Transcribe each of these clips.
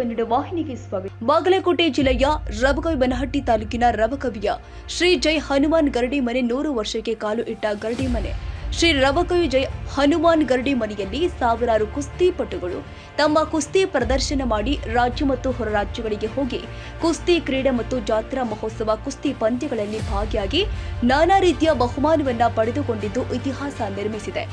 ಕನ್ನಡ ವಾಹಿನಿಗೆ ಸ್ವಾಗತ. ಬಾಗಲಕೋಟೆ ಜಿಲ್ಲೆಯ ರಬಕವಿ ಬನಹಟ್ಟಿ ತಾಲೂಕಿನ ರಬಕವಿಯ ಶ್ರೀ ಜೈ ಹನುಮಾನ್ ಗರಡಿ ಮನೆ ನೂರು ವರ್ಷಕ್ಕೆ ಕಾಲು ಇಟ್ಟ ಗರಡಿ ಮನೆ. ಶ್ರೀ ರಬಕವಿ ಜೈ ಹನುಮಾನ್ ಗರಡಿ ಮನೆಯಲ್ಲಿ ಸಾವಿರಾರು ಕುಸ್ತಿಪಟುಗಳು ತಮ್ಮ ಕುಸ್ತಿ ಪ್ರದರ್ಶನ ಮಾಡಿ ರಾಜ್ಯ ಮತ್ತು ಹೊರ ರಾಜ್ಯಗಳಿಗೆ ಹೋಗಿ ಕುಸ್ತಿ ಕ್ರೀಡೆ ಮತ್ತು ಜಾತ್ರಾ ಮಹೋತ್ಸವ ಕುಸ್ತಿ ಪಂದ್ಯಗಳಲ್ಲಿ ಭಾಗಿಯಾಗಿ ನಾನಾ ರೀತಿಯ ಬಹುಮಾನವನ್ನ ಪಡೆದುಕೊಂಡಿದ್ದು ಇತಿಹಾಸ ನಿರ್ಮಿಸಿದೆ.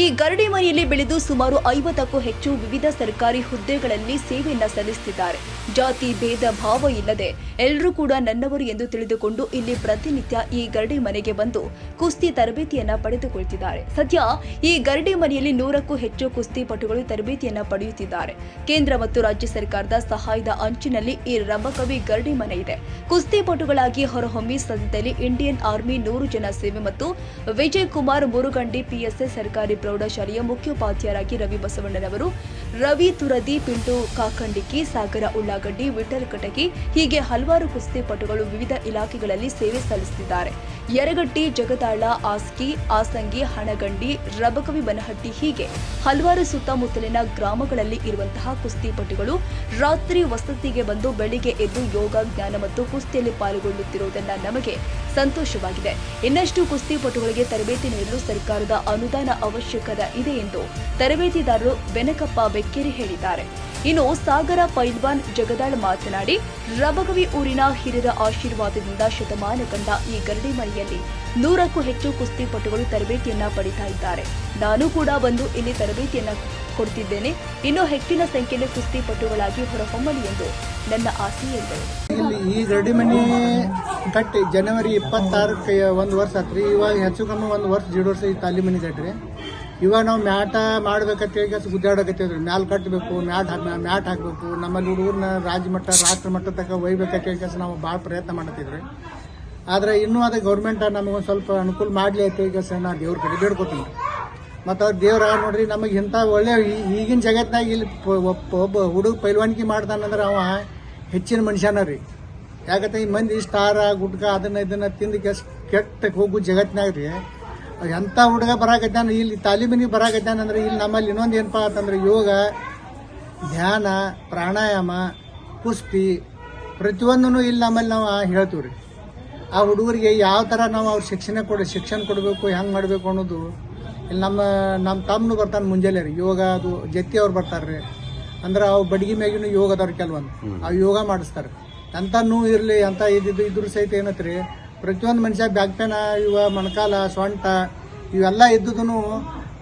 ಈ ಗರಡಿ ಮನೆಯಲ್ಲಿ ಬೆಳೆದು ಸುಮಾರು ಐವತ್ತಕ್ಕೂ ಹೆಚ್ಚು ವಿವಿಧ ಸರ್ಕಾರಿ ಹುದ್ದೆಗಳಲ್ಲಿ ಸೇವೆಯನ್ನ ಸಲ್ಲಿಸುತ್ತಿದ್ದಾರೆ ಜಾತಿ, ಭೇದ, ಭಾವ ಇಲ್ಲದೆ ಎಲ್ಲರೂ ಕೂಡ ನನ್ನವರು ಎಂದು ತಿಳಿದುಕೊಂಡು ಇಲ್ಲಿ ಪ್ರತಿನಿತ್ಯ ಈ ಗರಡಿ ಮನೆಗೆ ಬಂದು ಕುಸ್ತಿ ತರಬೇತಿಯನ್ನ ಪಡೆದುಕೊಳ್ತಿದ್ದಾರೆ. ಸದ್ಯ ಈ ಗರಡಿ ಮನೆಯಲ್ಲಿ ನೂರಕ್ಕೂ ಹೆಚ್ಚು ಕುಸ್ತಿ ಪಟುಗಳು ತರಬೇತಿಯನ್ನ ಪಡೆಯುತ್ತಿದ್ದಾರೆ. ಕೇಂದ್ರ ಮತ್ತು ರಾಜ್ಯ ಸರ್ಕಾರದ ಸಹಾಯದ ಅಂಚಿನಲ್ಲಿ ಈ ರಮಕವಿ ಗರಡಿ ಮನೆ ಇದೆ. ಕುಸ್ತಿಪಟುಗಳಾಗಿ ಹೊರಹೊಮ್ಮಿ ಸದ್ಯದಲ್ಲಿ ಇಂಡಿಯನ್ ಆರ್ಮಿ ನೂರು ಜನ ಸೇವೆ ಮತ್ತು ವಿಜಯ್ ಕುಮಾರ್ ಮುರುಗಂಡಿ ಪಿಎಸ್ಎ ಸರ್ಕಾರಿ ಪ್ರೌಢಶಾಲೆಯ ಮುಖ್ಯೋಪಾಧ್ಯಾಯರಾಗಿ ರವಿ ಬಸವಣ್ಣನವರು, ರವಿ ತುರದಿ, ಪಿಂಟು ಕಾಕಂಡಿಕಿ ಸಾಗರ ಉಳ್ಳಾಗಡ್ಡಿ, ವಿಠಲ್ ಕಟಕಿ ಹೀಗೆ ಹಲವಾರು ಕುಸ್ತಿಪಟುಗಳು ವಿವಿಧ ಇಲಾಖೆಗಳಲ್ಲಿ ಸೇವೆ ಸಲ್ಲಿಸುತ್ತಿದ್ದಾರೆ. ಯರಗಟ್ಟಿ, ಜಗದಾಳ ಆಸ್ಕಿ ಆಸಂಗಿ ಹಣಗಂಡಿ, ರಬಕವಿ ಬನಹಟ್ಟಿ ಹೀಗೆ ಹಲವಾರು ಸುತ್ತಮುತ್ತಲಿನ ಗ್ರಾಮಗಳಲ್ಲಿ ಇರುವಂತಹ ಕುಸ್ತಿಪಟುಗಳು ರಾತ್ರಿ ವಸತಿಗೆ ಬಂದು ಬೆಳಿಗ್ಗೆ ಎದ್ದು ಯೋಗ, ಜ್ಞಾನ ಮತ್ತು ಕುಸ್ತಿಯಲ್ಲಿ ಪಾಲ್ಗೊಳ್ಳುತ್ತಿರುವುದನ್ನ ನಮಗೆ ಸಂತೋಷವಾಗಿದೆ. ಇನ್ನಷ್ಟು ಕುಸ್ತಿಪಟುಗಳಿಗೆ ತರಬೇತಿ ನೀಡಲು ಸರ್ಕಾರದ ಅನುದಾನ ಅವಶ್ಯಕತೆ ಇದೆ ಎಂದು ತರಬೇತಿದಾರರು ಬೆನಕಪ್ಪ ಬೆಕ್ಕೇರಿ ಹೇಳಿದ್ದಾರೆ. ಇನ್ನು ಸಾಗರ ಪೈಲ್ವಾನ್ ಜಗದಾಳ್ ಮಾತನಾಡಿ, ರಬಗವಿ ಊರಿನ ಹಿರಿಯರ ಆಶೀರ್ವಾದದಿಂದ ಶತಮಾನ ಕಂಡ ಈ ಗರಡಿ ಮನೆಯಲ್ಲಿ ನೂರಕ್ಕೂ ಹೆಚ್ಚು ಕುಸ್ತಿಪಟುಗಳು ತರಬೇತಿಯನ್ನ ಪಡಿತಾ ಇದ್ದಾರೆ. ನಾನು ಕೂಡ ಬಂದು ಇಲ್ಲಿ ತರಬೇತಿಯನ್ನ ಕೊಡ್ತಿದ್ದೇನೆ. ಇನ್ನು ಹೆಚ್ಚಿನ ಸಂಖ್ಯೆಯಲ್ಲಿ ಕುಸ್ತಿಪಟುಗಳಾಗಿ ಹೊರಹೊಮ್ಮಲಿ ಎಂದು ನನ್ನ ಆಸೆ ಎಂದರು. ಇಲ್ಲಿ ಈ ಗರಡಿ ಮನೆ ಕಟ್ಟಿ ಜನವರಿ ಇಪ್ಪತ್ತಾರಕ್ಕೆ ಒಂದು ವರ್ಷ ಆತ್ರಿ. ಇವಾಗ ಹೆಚ್ಚು ಕಮ್ಮಿ ಒಂದು ವರ್ಷ ಜೀಡ್ ವರ್ಷ ಈ ಕಟ್ರಿ ಇವಾಗ ನಾವು ಮ್ಯಾಟ ಮಾಡ್ಬೇಕಂತ ಹೇಳಿ ಕೆಲಸ ಗುದ್ದಾಡಕತ್ತೇವ್ರಿ ಮ್ಯಾಲ್ ಕಟ್ಟಬೇಕು ಮ್ಯಾಟ್ ಮ್ಯಾಟ್ ಹಾಕಬೇಕು. ನಮ್ಮಲ್ಲಿ ಹುಡುಗರನ್ನ ರಾಜ್ಯ ಮಟ್ಟ, ರಾಷ್ಟ್ರ ಮಟ್ಟ ತಕ್ಕ ಒಯ್ಬೇಕಂತ ಹೇಳಿ ಕೆಲಸ ನಾವು ಭಾಳ ಪ್ರಯತ್ನ ಮಾಡತ್ತಿದ್ರಿ ಆದರೆ ಇನ್ನೂ ಅದು ಗೌರ್ಮೆಂಟ ನಮಗೊಂದು ಸ್ವಲ್ಪ ಅನುಕೂಲ ಮಾಡಲಿ ಅಂತ ಈಗ ಕೆಲಸ ನಾ ದೇವ್ರ ಕಡೆ ಬೇಡ್ಕೊತೀನಿ. ಮತ್ತು ಅವ್ರು ದೇವ್ರ ನೋಡ್ರಿ ನಮಗೆ ಇಂಥ ಒಳ್ಳೆ ಈಗಿನ ಜಗತ್ತಿನಾಗ ಇಲ್ಲಿ ಒಬ್ಬ ಹುಡುಗ ಪೈಲ್ವಾನಿಕೆ ಮಾಡ್ತಾನಂದ್ರೆ ಅವ ಹೆಚ್ಚಿನ ಮನುಷ್ಯನ ರೀ. ಯಾಕಂದ್ರೆ ಈ ಮಂದಿ ಸ್ಟಾರ, ಗುಟ್ಕ ಅದನ್ನ ಇದನ್ನ ತಿಂದು ಕೆಸ್ ಕೆಟ್ಟ ಹೋಗು ಜಗತ್ತಿನಾಗ ರೀ. ಎಂಥ ಹುಡುಗ ಬರಾಕತ್ತಾನ ಇಲ್ಲಿ ತಾಲೀಮಿನಿಗೆ ಬರಾಕತ್ತಾನ ಅಂದ್ರೆ ಇಲ್ಲಿ ನಮ್ಮಲ್ಲಿ ಇನ್ನೊಂದು ಏನಪ್ಪ ಅಂತಂದ್ರೆ ಯೋಗ ಧ್ಯಾನ ಪ್ರಾಣಾಯಾಮ ಕುಸ್ತಿ ಪ್ರತಿಯೊಂದೂ ಇಲ್ಲಿ ನಮ್ಮಲ್ಲಿ ನಾವು ಹೇಳ್ತೀವಿ ರೀ ಆ ಹುಡುಗರಿಗೆ ಯಾವ ಥರ ನಾವು ಅವ್ರ ಶಿಕ್ಷಣ ಕೊಡ ಶಿಕ್ಷಣ ಕೊಡಬೇಕು ಹೆಂಗೆ ಮಾಡಬೇಕು ಅನ್ನೋದು ಇಲ್ಲಿ ನಮ್ಮ ನಮ್ಮ ತಮ್ಮನು ಬರ್ತಾನೆ ಮುಂಜಾನೆ ರೀ. ಯೋಗ ಅದು ಜತ್ತಿ ಅವ್ರು ಬರ್ತಾರೆ ರೀ ಅಂದ್ರೆ ಅವು ಬಡಗಿ ಮ್ಯಾಗಿನೂ ಯೋಗ ಅದಾವ್ರಿ ಕೆಲವೊಂದು. ಆ ಯೋಗ ಮಾಡಿಸ್ತಾರೆ. ಎಂಥ ನೋವು ಇರಲಿ ಎಂಥ ಇದ್ದಿದ್ದು ಇದ್ರ ಸಹಿತ ಏನತ್ರಿ? ಪ್ರತಿಯೊಂದು ಮನುಷ್ಯ ಬ್ಯಾಕ್ ಪೇನ ಇವ ಮೊಣಕಾಲ ಸೊಂಟ ಇವೆಲ್ಲ ಇದ್ದುದೂ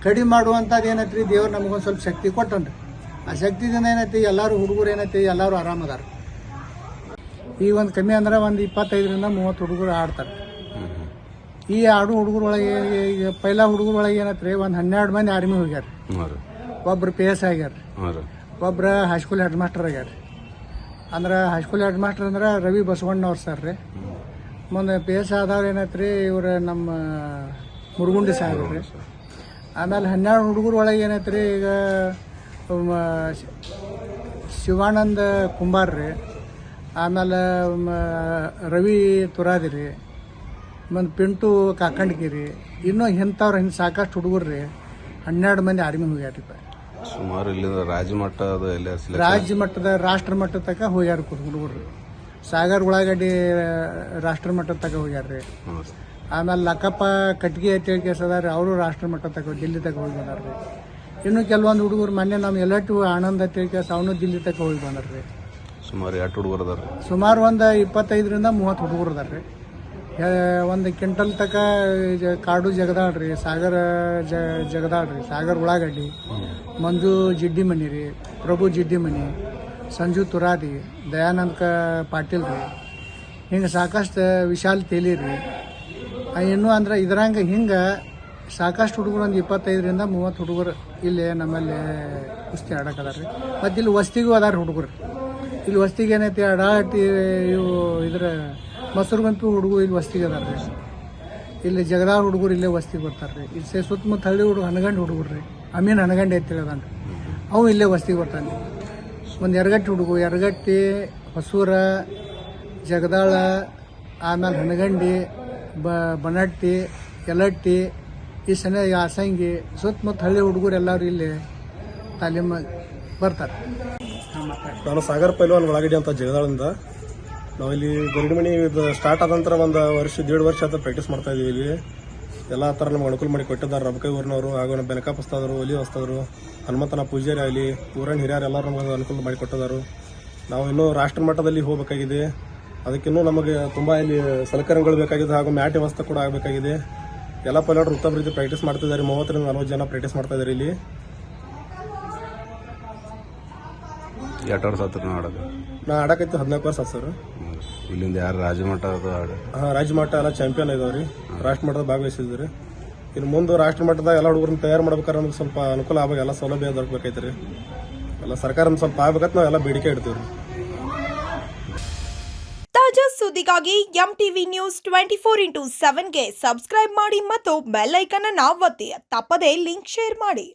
ಕಡಿಮೆ ಮಾಡುವಂಥದ್ದು ಏನೈತ್ರಿ? ದೇವ್ರು ನಮಗೊಂದು ಸ್ವಲ್ಪ ಶಕ್ತಿ ಕೊಟ್ಟನ್ರಿ. ಆ ಶಕ್ತಿದಿಂದ ಏನೈತಿ? ಎಲ್ಲರೂ ಹುಡುಗರು ಏನೈತಿ? ಎಲ್ಲರೂ ಆರಾಮದಾರ. ಈ ಒಂದು ಕಮ್ಮಿ ಅಂದ್ರೆ ಒಂದು ಇಪ್ಪತ್ತೈದರಿಂದ ಮೂವತ್ತು ಹುಡುಗರು ಆಡ್ತಾರೆ. ಈ ಆಡು ಹುಡುಗರೊಳಗೆ ಈಗ ಪೈಲ ಹುಡುಗರೊಳಗೆ ಏನತ್ರಿ? ಒಂದು ಹನ್ನೆರಡು ಮಂದಿ ಆರ್ಮಿ ಹೋಗ್ಯಾರ ಒಬ್ರು ಪಿ ಎಸ್ ಆಗ್ಯಾರ ಒಬ್ರು ಹೈಸ್ಕೂಲ್ ಹೆಡ್ ಮಾಸ್ಟರ್ ಆಗ್ಯಾರ ಅಂದ್ರೆ ಹೈಸ್ಕೂಲ್ ಹೆಡ್ ಮಾಸ್ಟರ್ ಅಂದ್ರೆ ರವಿ ಬಸವಣ್ಣವ್ರು ಸರ್ ರೀ. ಮುಂದೆ ಪಿ ಎಸ್ ಆದವ್ರು ಏನೈತ್ರಿ ಇವ್ರು ನಮ್ಮ ಮುರುಗುಂಡಿ ಸಾಹೇಬ್ರು. ರೀ ಆಮೇಲೆ ಹನ್ನೆರಡು ಹುಡುಗರು ಒಳಗೆ ರೀ ಈಗ ಶಿವಾನಂದ ಕುಂಬಾರ್ ರೀ ಆಮೇಲೆ ರವಿ ತುರಾದಿ ರೀ ಮತ್ತು ಪಿಂಟು ಕಾಕಂಡ್ಗಿರಿ ಇನ್ನೂ ಇಂಥವ್ರು ಹಿಂಗೆ ಸಾಕಷ್ಟು ಹುಡುಗರು ರೀ ಹನ್ನೆರಡು ಮಂದಿ ಆರ್ಮಿ ಹೋಗ್ಯಾರ ರೀ ಸುಮಾರು ಇಲ್ಲಿಂದ ರಾಜ್ಯ ಮಟ್ಟದ ರಾಜ್ಯ ಮಟ್ಟದ ರಾಷ್ಟ್ರ ಮಟ್ಟದ ತನಕ ಹೋಗ್ಯಾರ ಹುಡುಗರು. ಸಾಗರ್ ಉಳ್ಳಾಗಡ್ಡಿ ರಾಷ್ಟ್ರ ಮಟ್ಟದ ತಗ ಹೋಗ್ಯಾರ ರೀ. ಆಮೇಲೆ ಲಕ್ಕಪ್ಪ ಕಟ್ಗಿ ಅಂತೇಳಿ ಕೇಸ್ ಅದಾರ ಅವರು ರಾಷ್ಟ್ರ ಮಟ್ಟ ತಕ ದಿಲ್ಲಿ ತಕ ಹೋಗಿ ಬಂದಾರ ರೀ. ಇನ್ನು ಕೆಲವೊಂದು ಹುಡುಗರು ಮೊನ್ನೆ ನಮ್ಮ ಎಲ್ಲಟ್ಟು ಆನಂದ್ ಅಂತೇಳಿ ಕೇಸ್ ಅವನು ದಿಲ್ಲಿ ತಕ ಹೋಗಿ ಬಂದಾರ ರೀ. ಸುಮಾರು ಎಷ್ಟು ಹುಡುಗರು ಅದಾರ ಸುಮಾರು ಒಂದು ಇಪ್ಪತ್ತೈದರಿಂದ ಮೂವತ್ತು ಹುಡುಗರು ಅದಾರ ರೀ. ಒಂದು ಕ್ವಿಂಟಲ್ ತಕ ಕಾಡು ಜಗದಾಡ್ರಿ ಸಾಗರ ಜ ಜಗದಾಳ್ರಿ ಸಾಗರ್ ಉಳ್ಳಾಗಡ್ಡಿ ಮಂಜು ಜಿಡ್ಡಿ ಮನಿ ರೀ ಪ್ರಭು ಜಿಡ್ಡಿ ಮನಿ ಸಂಜು ತುರಾದಿ, ದಯಾನಂದ ಕ ಪಾಟೀಲ್ ರೀ. ಹಿಂಗೆ ಸಾಕಷ್ಟು ವಿಶಾಲ್ ತೇಲಿ ರೀ. ಇನ್ನೂ ಅಂದ್ರೆ ಇದ್ರಂಗೆ ಹಿಂಗೆ ಸಾಕಷ್ಟು ಹುಡುಗರು ಒಂದು ಇಪ್ಪತ್ತೈದರಿಂದ ಮೂವತ್ತು ಹುಡುಗರು ಇಲ್ಲಿ ನಮ್ಮಲ್ಲಿ ಕುಸ್ತಿ ಆಡೋಕದಾರ ರೀ. ಮತ್ತು ಇಲ್ಲಿ ವಸ್ತಿಗೂ ಅದಾರ ಹುಡುಗರು ಇಲ್ಲಿ ವಸ್ತಿಗೆ ಏನೈತಿ ಅಡಾಟಿ ಇವು ಇದ್ರ ಮೊಸರು ಗಂಪಿ ಹುಡುಗರು ಇಲ್ಲಿ ವಸ್ತಿಗೆ ಅದಾರ ರೀ. ಇಲ್ಲಿ ಜಗದಾಳ ಹುಡುಗರು ಇಲ್ಲೇ ವಸ್ತಿಗೆ ಬರ್ತಾರೆ ರೀ. ಇಲ್ಲಿ ಸುತ್ತಮುತ್ತ ಹಳ್ಳಿ ಹುಡುಗ ಹನಗಂಡು ಹುಡುಗರು ರೀ. ಅಮೀನ್ ಹಣ್ಗಂಡೈತೆ ಹೇಳ್ದಾನೆ ಅದಾನ ಅವು ಇಲ್ಲೇ ವಸ್ತಿಗೆ ಬರ್ತಾನೆ ಒಂದು ಎರಗಟ್ಟಿ ಹುಡುಗು, ಎರಗಟ್ಟಿ, ಹೊಸೂರ, ಜಗದಾಳ, ಆಮೇಲೆ ಹನಗಂಡಿ, ಬ, ಬನಟ್ಟಿ, ಯಲಟ್ಟಿ, ಈ ಸಣ್ಣ ಯಾಸಂಗಿ ಸುತ್ತಮುತ್ತ ಹಳ್ಳಿ ಹುಡುಗರು ಎಲ್ಲರೂ ಇಲ್ಲಿ ತಾಲೀಮ ಬರ್ತಾರೆ. ನಾನು ಸಾಗರ್ ಪೈಲ್ವಾನ್ ಒಳಗಡೆ ಅಂತ ಜಗದಾಳಿಂದ. ನಾವಿಲ್ಲಿ ಗರುಡಿಮಣಿ ಸ್ಟಾರ್ಟ್ ಆದ ನಂತರ ಒಂದು ವರ್ಷ, ದೇಡ್ ವರ್ಷ ಅಂತ ಪ್ರಾಕ್ಟೀಸ್ ಮಾಡ್ತಾ ಇದೀವಿ ಇಲ್ಲಿ. ಎಲ್ಲ ಥರ ನಮ್ಗೆ ಅನುಕೂಲ ಮಾಡಿ ಕೊಟ್ಟಿದ್ದಾರೆ. ರಬಕೈ ಊರಿನವರು ಹಾಗೂ ನಮ್ಮ ಬೆನಕ ಒಲಿ ಹೊಸ್ತದರು ಹನುಮಂತನ ಪೂಜಾರಿ ಆಗಲಿ ಊರನ್ ಹಿರಿಯರು ಎಲ್ಲರೂ ನಮಗೆ ಅನುಕೂಲ ಮಾಡಿ ಕೊಟ್ಟಿದ್ದಾರೆ. ನಾವು ಇನ್ನೂ ರಾಷ್ಟ್ರ ಮಟ್ಟದಲ್ಲಿ ಹೋಗಬೇಕಾಗಿದೆ. ಅದಕ್ಕಿನ್ನೂ ನಮಗೆ ತುಂಬ ಇಲ್ಲಿ ಸಲಕರಣೆಗಳು ಬೇಕಾಗಿದೆ ಹಾಗೂ ಮ್ಯಾಟ್ ವ್ಯವಸ್ಥೆ ಕೂಡ ಆಗಬೇಕಾಗಿದೆ. ಎಲ್ಲ ಪೈಲಟ್ರು ಉತ್ತಮ ರೀತಿ ಪ್ರಾಕ್ಟೀಸ್ ಮಾಡ್ತಿದ್ದಾರೆ. ಮೂವತ್ತರಿಂದ ನಲವತ್ತು ಜನ ಪ್ರಾಕ್ಟೀಸ್ ಮಾಡ್ತಾ ಇದ್ದಾರೆ ಇಲ್ಲಿ. ಎರಡು ವರ್ಷ ಆತ್ರಿ ನಾ ಆಡೋದು. ನಾ ಆಡೋಕೈತಿ ಹದಿನಾಲ್ಕು ವರ್ಷ ಆತ್ ಸರ್. ಇಲ್ಲಿಂದ ಯಾರು ರಾಜ್ಯಮಟ್ಟ ಅದು ಆಡ ಹಾಂ ರಾಜ್ಯ ಮಟ್ಟ ಎಲ್ಲ ಚಾಂಪಿಯನ್ ಇದಾವ್ರಿ. ರಾಷ್ಟ್ರ ಮಟ್ಟದ ಭಾಗವಹಿಸಿದ್ರಿ ಇನ್ನು ಮುಂದೆ ರಾಷ್ಟ್ರ ಮಟ್ಟದಾಗ ಎಲ್ಲ ಹುಡುಗರನ್ನ ತಯಾರು ಮಾಡ್ಬೇಕಾದ್ರೆ ನಮ್ಗೆ ಸ್ವಲ್ಪ ಅನುಕೂಲ ಆಗ ಎಲ್ಲ ಸೌಲಭ್ಯ ದೊರಕಬೇಕೈತ್ರಿ ಎಲ್ಲ ಸರ್ಕಾರ ಸ್ವಲ್ಪ ಆಗ್ಬೇಕಂತ ನಾವೆಲ್ಲ ಬೇಡಿಕೆ ಇಡ್ತೀವಿ ರೀ ತಾಜಾ ಸುದ್ದಿಗಾಗಿ M TV news twenty four into ಸೆವೆನ್ಗೆ subscribe ಮಾಡಿ ಮತ್ತು ಬೆಲ್ ಐಕನ್ ಅನ್ನು ಒತ್ತಿ. ತಪ್ಪದೇ ಲಿಂಕ್ ಶೇರ್ ಮಾಡಿ.